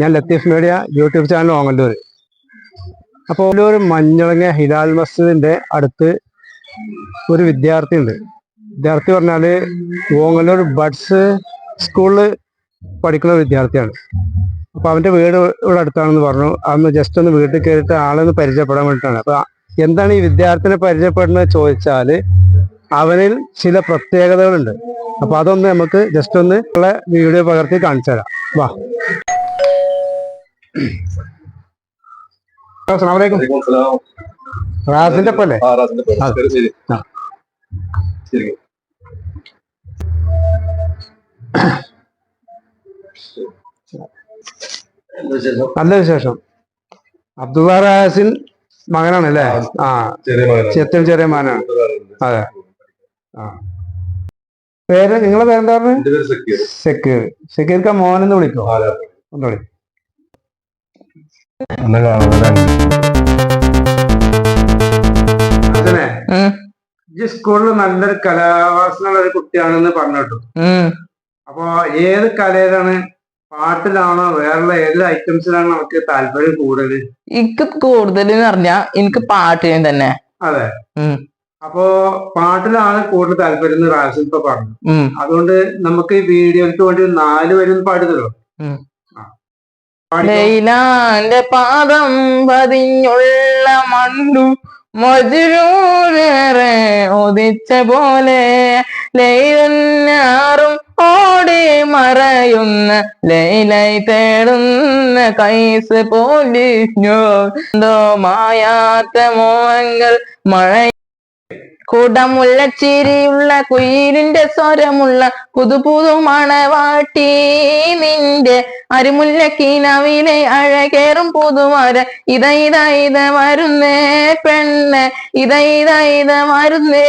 ഞാൻ Latheef media YouTube channel Ongallur. അപ്പോൾ ഓങ്ങല്ലൂർ മഞ്ഞളങ്ങ ഹിലാൽ മസ്ജിദിന്റെ അടുത്ത് ഒരു വിദ്യാർത്ഥി ഉണ്ട് വിദ്യാർത്ഥി പറഞ്ഞാൽ ഓങ്ങല്ലൂർ ബഡ്സ് സ്കൂളിൽ പഠിക്കുന്ന ഒരു വിദ്യാർത്ഥിയാണ്. അപ്പോൾ അവന്റെ വീട് ഇവിടെ അടുത്താണെന്ന് പറഞ്ഞു. അന്ന് ജസ്റ്റ് ഒന്ന് വീട്ടിൽ കയറിയിട്ട് ആളൊന്ന് പരിചയപ്പെടാൻ വേണ്ടിയിട്ടാണ്. അപ്പോൾ എന്താണ് ഈ വിദ്യാർത്ഥിനെ പരിചയപ്പെടുന്നത് ചോദിച്ചാൽ അവനിൽ ചില പ്രത്യേകതകളുണ്ട്. അപ്പോൾ അതൊന്ന് നമുക്ക് ജസ്റ്റ് ഒന്ന് വീഡിയോ പകർത്തി കാണിച്ചു തരാം വാ. അസ്സലാമലൈക്കും. റാസിന്റെ ഒപ്പം അല്ലേ? നല്ല വിശേഷം. അബ്ദുള്ള റാസിൻ മകനാണ് അല്ലേ ആ. ഏറ്റവും ചെറിയ മകനാണ്. അതെ. ആ. പേര് നിങ്ങളെ പേരെന്താ പറഞ്ഞു. സെക്യൂർ സെക്യൂർക്ക് മോനെന്ന് വിളിക്കോ? ഒന്ന് അതെ. ഒന്ന് അതിനെ ഈ സ്കൂളിൽ നല്ലൊരു കലാവാസനയുള്ള ഒരു കുട്ടിയാണെന്ന് പറഞ്ഞു കേട്ടു. അപ്പൊ ഏത് കലയിലാണ് പാട്ടിലാണോ വേറെ ഏത് ഐറ്റംസിലാണ് നമുക്ക് താല്പര്യം കൂടുതൽ എനിക്ക് കൂടുതൽ പറഞ്ഞാ എനിക്ക് പാട്ടിന് തന്നെ. അതെ. അപ്പോ പാട്ടിലാണ് കൂടുതൽ താല്പര്യം എന്ന് റാസിൽ ഇപ്പൊ പറഞ്ഞു. അതുകൊണ്ട് നമുക്ക് ഈ വീഡിയോയ്ക്ക് വേണ്ടി നാല് വരും ഉം. പാടിക്കോ. ലൈലാന്റെ പാദം പതിഞ്ഞുള്ള മണ്ടു മജുരൂരേറെ ഉദിച്ച പോലെ ലൈലന്നാറും ഓടി മറയുന്ന ലൈലായി തേടുന്ന കൈസ് പോലീസ് മായാത്ത മോഹങ്ങൾ മഴ കുടമുള്ള ചിരിയുള്ള കുയിലിന്റെ സ്വരമുള്ള പുതുപുതു മണവാട്ടി നിന്റെ അരുമുല്ല കീനവിലെ അഴകേറും പുതുമര. ഇത ഇത ഇത വരുന്നേ പെണ്ണ്. ഇത ഇത ഇത വരുന്നേ.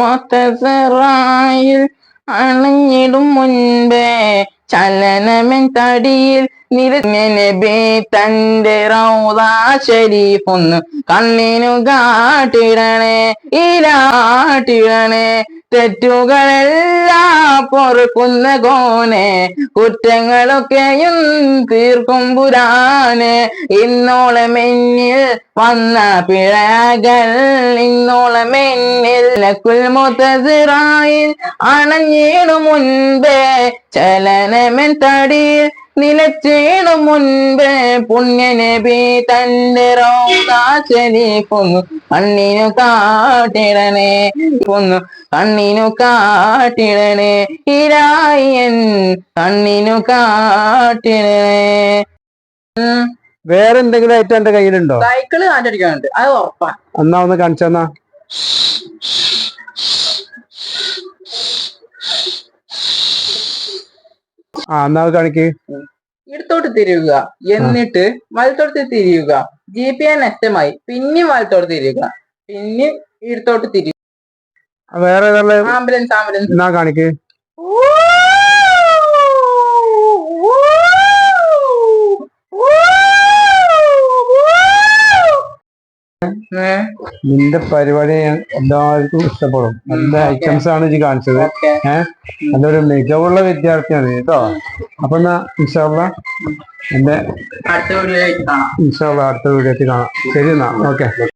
മൊത്തസറായിൽ അണഞ്ഞിടും മുൻപേ. ചലനമെൻ തടിയിൽ നിരബി തന്റെ റൗദ ശരീഫൊന്ന് കണ്ണിനു കാട്ടിടണേ ഇലാട്ടിടണേ തെറ്റുകളെല്ലാം പൊറുക്കുന്ന കോനെ കുറ്റങ്ങളൊക്കെയും തീർക്കും പുരാന്. ഇന്നോളം എന്നിൽ വന്ന പിഴകൾ ഇന്നോളം എന്നിൽ അണഞ്ഞിടു മുൻപേ. ചലനമെൻ തടിയിൽ നിലച്ചിടു മുൻപേ പുണ്യനബി തന്റെ റോദാശരീഫൊന്നു കണ്ണിനു കാട്ടിടണേ. കൊന്നു. കണ്ണിനു കാട്ടിടണേ. ഇരായൻ കണ്ണിനു കാട്ടിടണേ. വേറെന്തെങ്കിലും വേറെ എന്തെങ്കിലും ഐറ്റം എന്റെ കയ്യിലുണ്ടോ? സൈക്കിൾ കാറ്റടിക്കാനുണ്ട് അത് ഉറപ്പാ എന്നാ ഒന്ന് കാണിച്ചെന്നാ? ആ എന്നാ കാണിക്ക്. ഇടത്തോട്ട് തിരിയുക. എന്നിട്ട് വലത്തോട്ട് തിരിയുക. ജി പി ഐ നഷ്ടമായി. പിന്നെയും വലത്തോട്ട് തിരിയുക. പിന്നെയും ഇടത്തോട്ട് തിരിയുക. വേറെ ആംബുലൻസ് ആംബുലൻസ് കാണിക്ക്? നിന്റെ പരിപാടി എല്ലാവർക്കും ഇഷ്ടപ്പെടും. നല്ല ഐറ്റംസ് ആണ് ഇത് കാണിച്ചത്. ഏഹ് നല്ലൊരു മികവുള്ള വിദ്യാർത്ഥിയാണ് കേട്ടോ. അപ്പൊ എന്നാ ഇൻഷാള്ള എന്റെ ഇൻഷാള്ള അടുത്ത വീഡിയോ കാണാം. ശരി എന്നാ. ഓക്കെ.